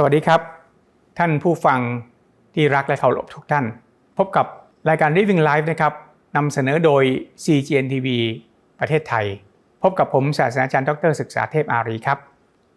สวัสดีครับ ท่านผู้ฟังที่รักและเคารพทุกท่าน พบกับรายการ Living Life นะครับนำเสนอโดย CGN TV ประเทศไทย พบกับผมศาสตราจารย์ดรศึกษาเทพอารีครับ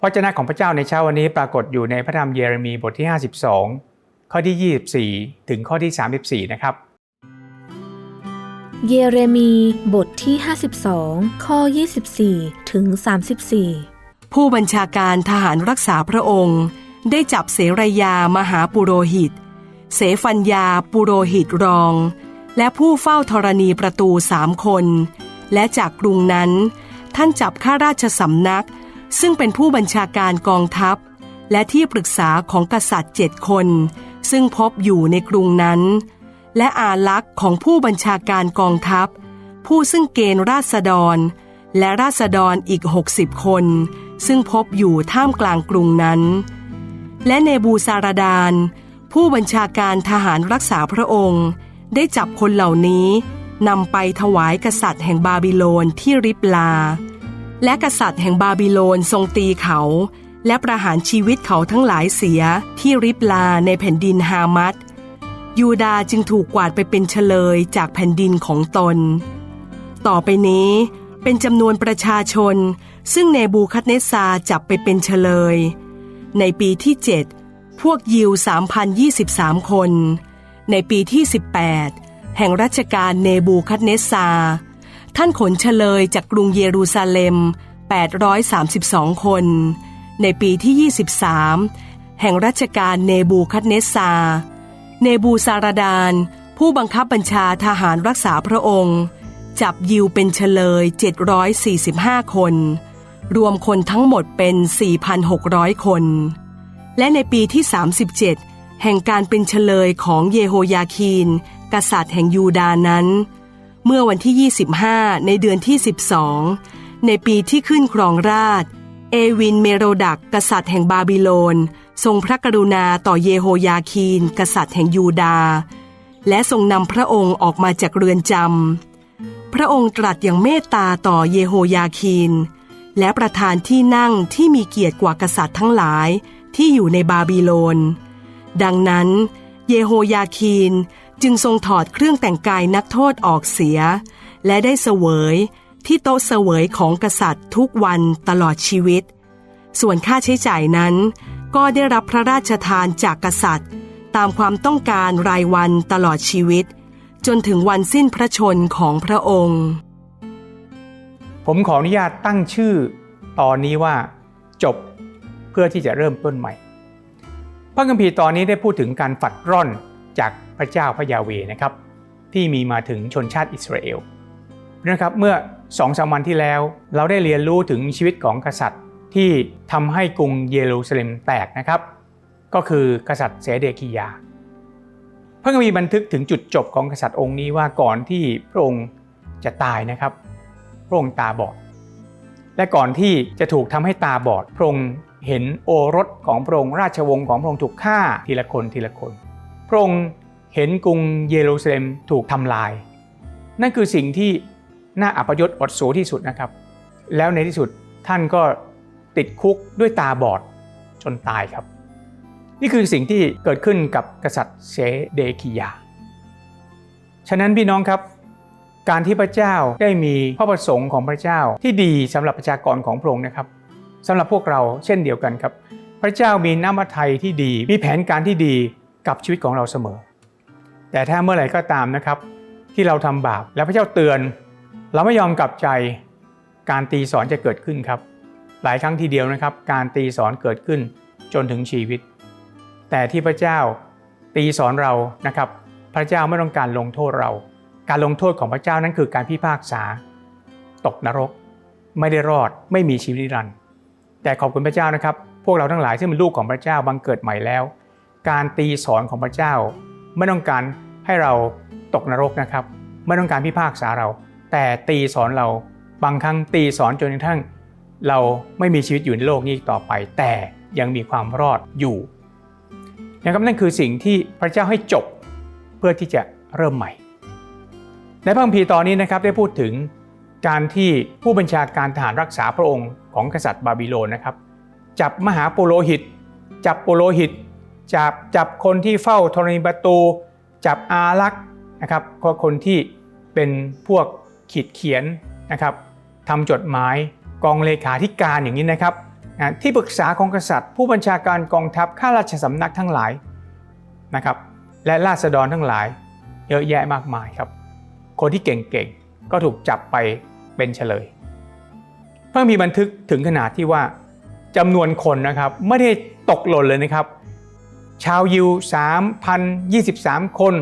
พระเจ้าของพระเจ้าในเช้าวันนี้ปรากฏอยู่ในพระธรรมเยเรมีบทที่ 52 ข้อที่ 24 ถึงข้อที่ 34 นะครับ เยเรมีบทที่ 52 ข้อ 24 ถึง 34 ผู้บัญชาการทหารรักษาพระองค์ ได้จับเสรยามหาปุโรหิต เสฟัญญาปุโรหิตรอง และผู้เฝ้าธรณีประตูสามคน และจากกรุงนั้น ท่านจับข้าราชสำนัก ซึ่งเป็นผู้บัญชาการกองทัพ และที่ปรึกษาของกษัตริย์เจ็ดคน ซึ่งพบอยู่ในกรุงนั้น และอาลักษ์ของผู้บัญชาการกองทัพ ผู้ซึ่งเกณฑ์ราษฎร และราษฎรอีก 60 คน ซึ่งพบอยู่ท่ามกลางกรุงนั้น และเนบูซาราดาน ผู้บัญชาการทหารรักษาพระองค์ ได้จับคนเหล่านี้นำไปถวายกษัตริย์แห่งบาบิโลนที่ริบลา และกษัตริย์แห่งบาบิโลนทรงตีเขา และประหารชีวิตเขาทั้งหลายเสียที่ริบลาในแผ่นดินฮามัดยูดาจึงถูกกวาดไปเป็นเฉลยจากแผ่นดินของตน ต่อไปนี้เป็นจำนวนประชาชน ซึ่งเนบูคัดเนซาจับไปเป็นเฉลย ในปีที่ 7 พวกยิว 3,023 คน ในปีที่ 18 แห่งรัชกาลเนบูคัดเนซซา ท่านขนเฉลยจากกรุงเยรูซาเล็ม 832 คน ในปีที่ 23 แห่งรัชกาลเนบูคัดเนซซา เนบูซารดานผู้บังคับบัญชาทหารรักษาพระองค์ จับยิวเป็นเฉลย 745 คน รวมคนทั้งหมดเป็น 4,600 คน และในปีที่ 37 แห่งการเป็นเฉลยของเยโฮยาคีน กษัตริย์แห่งยูดานั้น เมื่อวันที่ 25 ในเดือนที่ 12 ในปีที่ขึ้นครองราช เอวินเมโรดักกษัตริย์แห่งบาบิโลน ทรงพระกรุณาต่อเยโฮยาคีน กษัตริย์แห่งยูดา และทรงนำพระองค์ออกมาจากเรือนจำพระองค์ตรัสอย่างเมตตาต่อเยโฮยาคีน และประธานที่นั่งที่มีเกียรติกว่ากษัตริย์ทั้งหลายที่อยู่ในบาบิโลน ดังนั้น เยโฮยาคีนจึงทรงถอดเครื่องแต่งกายนักโทษออกเสีย และได้เสวยที่โต๊ะเสวยของกษัตริย์ทุกวันตลอดชีวิต ส่วนค่าใช้จ่ายนั้นก็ได้รับพระราชทานจากกษัตริย์ ตามความต้องการรายวันตลอดชีวิต จนถึงวันสิ้นพระชนของพระองค์ ผมขออนุญาตตั้งชื่อตอนนี้ว่าจบเพื่อที่จะเริ่มต้นใหม่ พระคัมภีร์ตอนนี้ได้พูดถึงการฝัดร่อนจากพระเจ้าพระยาเวนะครับ ที่มีมาถึงชนชาติอิสราเอลนะครับเมื่อสองสามวันที่แล้ว เราได้เรียนรู้ถึงชีวิตของกษัตริย์ที่ทำให้กรุงเยรูซาเล็มแตกนะครับ ก็คือกษัตริย์เสเดกิยา พระคัมภีร์บันทึกถึงจุดจบของกษัตริย์องค์นี้ว่าก่อนที่พระองค์จะตายนะครับ ระองค์ตาบอด และก่อนที่จะถูกทำให้ตาบอด พระองค์เห็นโอรสของพระองค์ราชวงศ์ของพระองค์ถูกฆ่าทีละคนทีละคน พระองค์เห็นกรุงเยรูซาเล็มถูกทำลาย นั่นคือสิ่งที่น่าอัปยศอดสูที่สุดนะครับ แล้วในที่สุดท่านก็ติดคุกด้วยตาบอดจนตายครับ นี่คือสิ่งที่เกิดขึ้นกับกษัตริย์เซเดกิยา ฉะนั้นพี่น้องครับ การที่พระเจ้าได้มีพระประสงค์ของพระเจ้าที่ดีสำหรับประชากรของพระองค์นะครับสำหรับพวกเราเช่นเดียวกันครับ พระเจ้ามีน้ำพระทัยที่ดี มีแผนการที่ดีกับชีวิตของเราเสมอ แต่ถ้าเมื่อไหร่ก็ตามนะครับ ที่เราทำบาปแล้วพระเจ้าเตือน เราไม่ยอมกลับใจการตีสอนจะเกิดขึ้นครับ หลายครั้งทีเดียวนะครับ การตีสอนเกิดขึ้นจนถึงชีวิต แต่ที่พระเจ้าตีสอนเรานะครับ พระเจ้าไม่ต้องการลงโทษเรา การลงโทษของพระเจ้านั้นคือการพิพากษา ตกนรก ไม่ได้รอดไม่มีชีวิตนิรันดร์แต่ขอบคุณพระเจ้านะครับ พวกเราทั้งหลายที่เป็นลูกของพระเจ้าบังเกิดใหม่แล้ว การตีสอนของพระเจ้า ไม่ต้องการให้เราตกนรกนะครับ ไม่ต้องการพิพากษาเรา แต่ตีสอนเราบางครั้งตีสอนจนกระทั่ง เราไม่มีชีวิตอยู่ในโลกนี้ต่อไป แต่ยังมีความรอดอยู่นะครับนั่นคือสิ่งที่พระเจ้าให้จบเพื่อที่จะเริ่มใหม่ ในพระคัมภีร์ตอนนี้นะครับได้พูดถึงการที่ผู้บัญชาการทหารรักษาพระองค์ของกษัตริย์บาบิโลนนะครับ จับมหาปุโรหิต จับปุโรหิต จับจับคนที่เฝ้าธรณีประตู จับอารักษ์นะครับก็คนที่เป็นพวกขีดเขียนนะครับทำจดหมายกองเลขาธิการอย่างนี้นะครับที่ปรึกษาของกษัตริย์ ผู้บัญชาการกองทัพข้าราชสำนักทั้งหลายนะครับ และราษฎรทั้งหลายเยอะแยะมากมายครับ คนที่เก่งๆ ก็ถูกจับไปเป็นเฉลยเพิ่งมีบันทึกถึงขนาดที่ว่าจำนวนคนนะครับไม่ได้ตกหล่นเลยนะครับ ชาวยิว 3,023 คน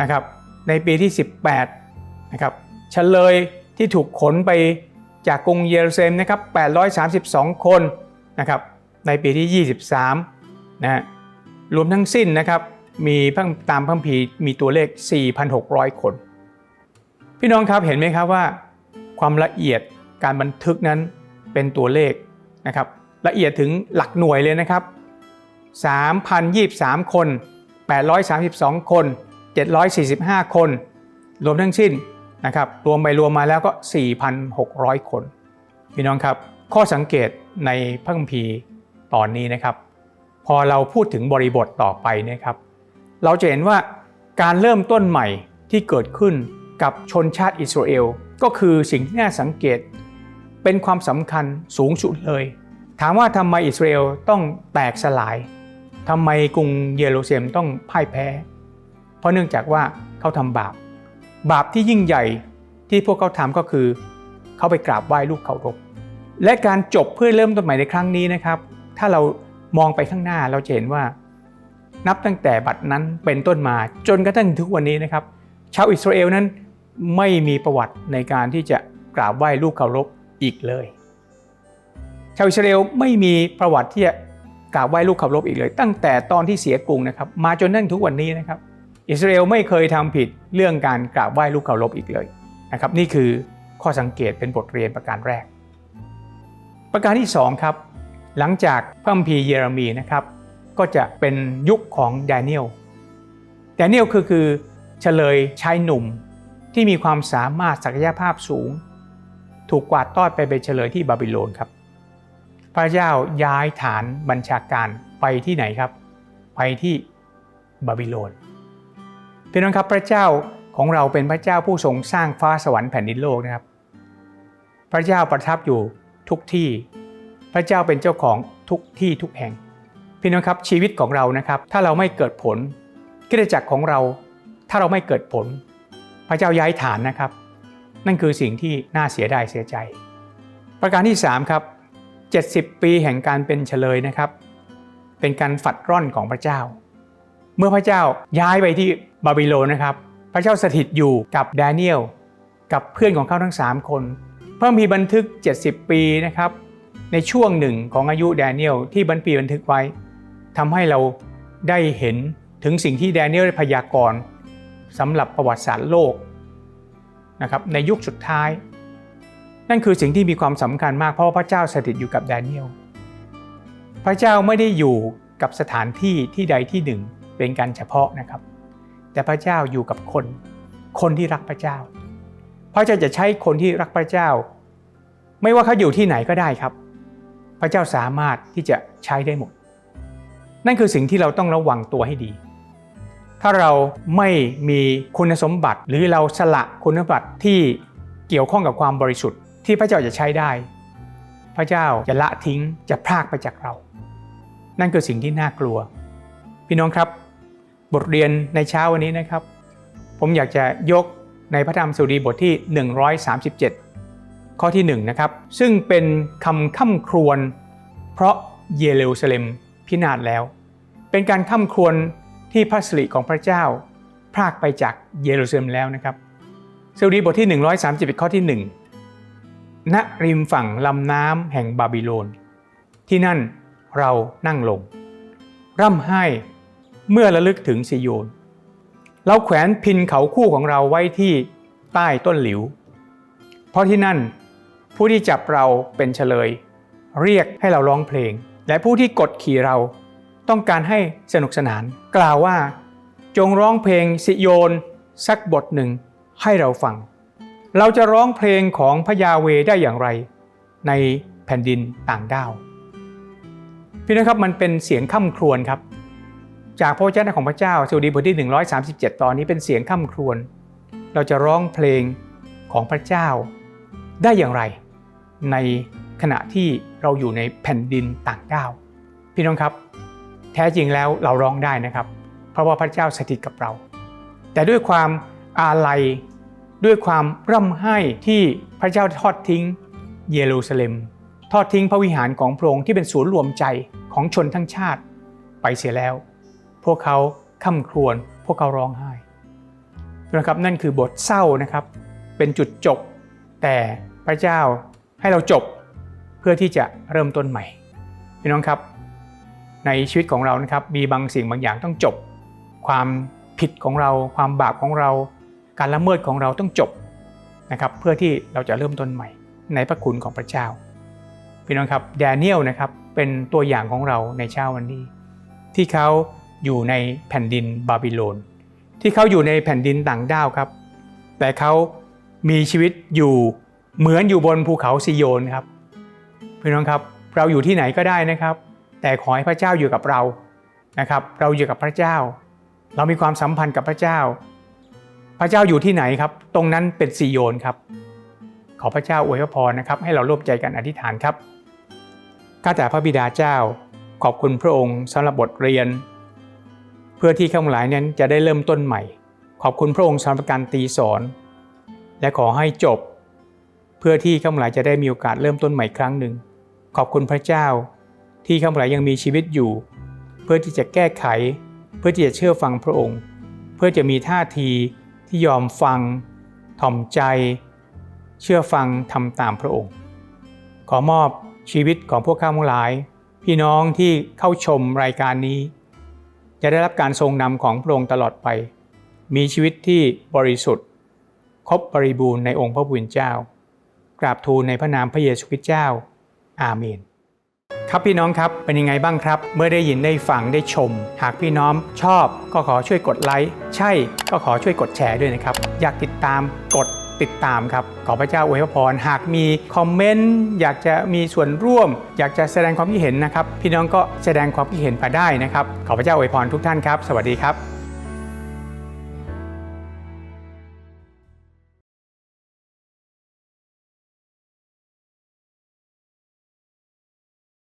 นะครับในปีที่ 18นะครับเฉลยที่ถูกขนไปจากกรุงเยรูซาเล็มนะครับ 832 คนนะครับในปีที่ 23นะฮะรวมทั้งสิ้นนะครับมีตามพัมพีมีตัวเลข 4,600 คน พี่น้องครับเห็นไหมครับว่า ความละเอียดการบันทึกนั้นเป็นตัวเลขนะครับ ละเอียดถึงหลักหน่วยเลยนะครับ 3,023 คน 832 คน 745 คน รวมทั้งสิ้นนะครับรวมไปรวมมาแล้วก็ 4,600 คน พี่น้องครับข้อสังเกตในพระคัมภีร์ตอนนี้นะครับ พอเราพูดถึงบริบทต่อไปนะครับ เราจะเห็นว่าการเริ่มต้นใหม่ที่เกิดขึ้น กับชนชาติอิสราเอลก็คือสิ่งที่น่าสังเกต เป็นความสำคัญสูงสุดเลย ถามว่าทำไมอิสราเอลต้องแตกสลายทำไมกรุงเยรูซาเล็มต้องพ่ายแพ้ เพราะเนื่องจากว่าเขาทำบาป บาปที่ยิ่งใหญ่ที่พวกเขาทำก็คือ เขาไปกราบไหว้ลูกเคารพและการจบเพื่อเริ่มต้นใหม่ในครั้งนี้นะครับ ถ้าเรามองไปข้างหน้าเราจะเห็นว่า นับตั้งแต่บัดนั้นเป็นต้นมาจนกระทั่งถึงวันนี้นะครับ ชาวอิสราเอลนั้น ไม่มีประวัติในการที่จะกราบไหว้ลูกเคารพอีกเลย ชาวอิสราเอลไม่มีประวัติที่จะกราบไหว้ลูกเคารพอีกเลย ตั้งแต่ตอนที่เสียกรุงนะครับ มาจนนั่นทุกวันนี้นะครับ อิสราเอลไม่เคยทำผิดเรื่องการกราบไหว้ลูกเคารพอีกเลยนะครับ นี่คือข้อสังเกตเป็นบทเรียนประการแรก ประการที่สองครับหลังจากพระคัมภีร์เยเรมีนะครับ ก็จะเป็นยุคของแดเนียลแดเนียลคือคือเฉลยชายหนุ่ม ที่มีความสามารถศักยภาพสูง ถูกกวาดต้อนไปเป็นเฉลยที่บาบิโลนครับ พระเจ้าย้ายฐานบัญชาการไปที่ไหนครับ ไปที่บาบิโลนพี่น้องครับพระเจ้าของเราเป็นพระเจ้าผู้ทรงสร้างฟ้าสวรรค์แผ่นดินโลกนะครับ พระเจ้าประทับอยู่ทุกที่ พระเจ้าเป็นเจ้าของทุกที่ทุกแห่ง พี่น้องครับชีวิตของเรานะครับ ถ้าเราไม่เกิดผลกิจจักรของเรา ถ้าเราไม่เกิดผล ระเจ้าย้ายฐานนะครับ นั่นคือสิ่งที่น่าเสียดายเสียใจ ประการที่3ครับ70 ปีแห่งการเป็นเฉลยนะครับ เป็นการฝัดร่อนของพระเจ้า เมื่อพระเจ้าย้ายไปที่บาบิโลนนะครับ พระเจ้าสถิตอยู่กับแดเนียลกับเพื่อนของเขาทั้ง 3 คน เพิ่มมีบันทึก 70 ปีนะครับ ในช่วงหนึ่งของอายุแดเนียลที่บันปีบันทึกไว้ทำให้เราได้เห็นถึงสิ่งที่แดเนียลได้พยากรณ์ สำหรับประวัติศาสตร์โลกนะครับในยุคสุดท้าย นั่นคือสิ่งที่มีความสำคัญมากเพราะพระเจ้าสถิตอยู่กับแดเนียลพระเจ้าไม่ได้อยู่กับสถานที่ที่ใดที่หนึ่งเป็นการเฉพาะนะครับ แต่พระเจ้าอยู่กับคน คนที่รักพระเจ้า พระเจ้าจะใช้คนที่รักพระเจ้า ไม่ว่าเขาอยู่ที่ไหนก็ได้ครับ พระเจ้าสามารถที่จะใช้ได้หมด นั่นคือสิ่งที่เราต้องระวังตัวให้ดี ถ้าเราไม่มีคุณสมบัติ หรือเราสละคุณสมบัติที่เกี่ยวข้องกับความบริสุทธิ์ ที่พระเจ้าจะใช้ได้ พระเจ้าจะละทิ้งจะพรากไปจากเรา นั่นคือสิ่งที่น่ากลัว พี่น้องครับ บทเรียนในเช้าวันนี้นะครับ ผมอยากจะยกในพระธรรมสุดีบทที่ 137 ข้อที่ 1 นะครับ ซึ่งเป็นคำค่ำครวญเพราะเยรูซาเล็มพินาศแล้ว เป็นการค่ำครวญ ที่พระสิริของพระเจ้า พรากไปจากเยรูซาเล็มแล้วนะครับสดุดีบทที่ 131 ข้อที่ 1 ณริมฝั่งลำน้ำแห่งบาบิโลน ที่นั่นเรานั่งลง ร่ำไห้เมื่อระลึกถึงซิโยน เราแขวนพินเขาคู่ของเราไว้ที่ใต้ต้นหลิว เพราะที่นั่นผู้ที่จับเราเป็นเฉลย เรียกให้เราร้องเพลง และผู้ที่กดขี่เรา ต้องการให้สนุกสนาน กล่าวว่า จงร้องเพลงสิโยน สักบทหนึ่งให้เราฟัง เราจะร้องเพลงของพระยาเวได้อย่างไร ในแผ่นดินต่างดาว พี่น้องครับมันเป็นเสียงข้ามครวญครับ จากพระวจนะของพระเจ้าสดุดีบทที่ 137 ตอนนี้เป็นเสียงข้ามครวญเราจะร้องเพลงของพระเจ้าได้อย่างไร ในขณะที่เราอยู่ในแผ่นดินต่างด้าว พี่น้องครับ แท้จริงแล้วเราร้องได้นะครับ เพราะว่าพระเจ้าสถิตกับเรา แต่ด้วยความอาลัยด้วยความร่ำไห้ที่พระเจ้าทอดทิ้งเยรูซาเล็ม ทอดทิ้งพระวิหารของพระองค์ที่เป็นศูนย์รวมใจของชนทั้งชาติไปเสียแล้ว พวกเขาค่ำครวญพวกเขาร้องไห้นะครับนั่นคือบทเศร้านะครับ เป็นจุดจบ แต่พระเจ้าให้เราจบเพื่อที่จะเริ่มต้นใหม่พี่น้องครับ ในชีวิตของเรานะครับมีบางสิ่งบางอย่างต้องจบ ความผิดของเรา ความบาปของเรา การละเมิดของเราต้องจบนะครับเพื่อที่เราจะเริ่มต้นใหม่ในพระคุณของพระเจ้าพี่น้องครับแดเนียลนะครับเป็นตัวอย่างของเราในเช้าวันนี้ ที่เขาอยู่ในแผ่นดินบาบิโลน ที่เขาอยู่ในแผ่นดินต่างด้าวครับ แต่เขามีชีวิตอยู่เหมือนอยู่บนภูเขาซิโยนครับพี่น้องครับเราอยู่ที่ไหนก็ได้นะครับ แต่ขอให้พระเจ้าอยู่กับเรานะครับ เราอยู่กับพระเจ้า เรามีความสัมพันธ์กับพระเจ้า พระเจ้าอยู่ที่ไหนครับ ตรงนั้นเป็นซิโยนครับ ขอพระเจ้าอวยพรนะครับ ให้เราร่วมใจกันอธิษฐานครับข้าแต่พระบิดาเจ้า ขอบคุณพระองค์สำหรับบทเรียน เพื่อที่ข้าพเจ้านั้นจะได้เริ่มต้นใหม่ ขอบคุณพระองค์สำหรับการตีสอน และขอให้จบ เพื่อที่ข้าพเจ้าจะได้มีโอกาสเริ่มต้นใหม่ครั้งหนึ่ง ขอบคุณพระเจ้า ที่ข้าพเจ้ายังมีชีวิตอยู่ เพื่อที่จะแก้ไข เพื่อที่จะเชื่อฟังพระองค์ เพื่อจะมีท่าทีที่ยอมฟัง ถ่อมใจ เชื่อฟังทำตามพระองค์ ขอมอบชีวิตของพวกข้าทั้งหลายพี่น้องที่เข้าชมรายการนี้ จะได้รับการทรงนำของพระองค์ตลอดไป มีชีวิตที่บริสุทธิ์ ครบบริบูรณ์ในองค์พระผู้เป็นเจ้า กราบทูลในพระนามพระเยซูคริสต์เจ้า อาเมน ครับพี่น้องครับเป็นยังไงบ้างครับ เมื่อได้ยินได้ฟังได้ชม หากพี่น้องชอบก็ขอช่วยกดไลค์ใช่ก็ขอช่วยกดแชร์ด้วยนะครับ อยากติดตามกดติดตามครับ ขอพระเจ้าอวยพร หากมีคอมเมนต์อยากจะมีส่วนร่วม อยากจะแสดงความคิดเห็นนะครับ พี่น้องก็แสดงความคิดเห็นมาได้นะครับ ขอพระเจ้าอวยพรทุกท่านครับ สวัสดีครับ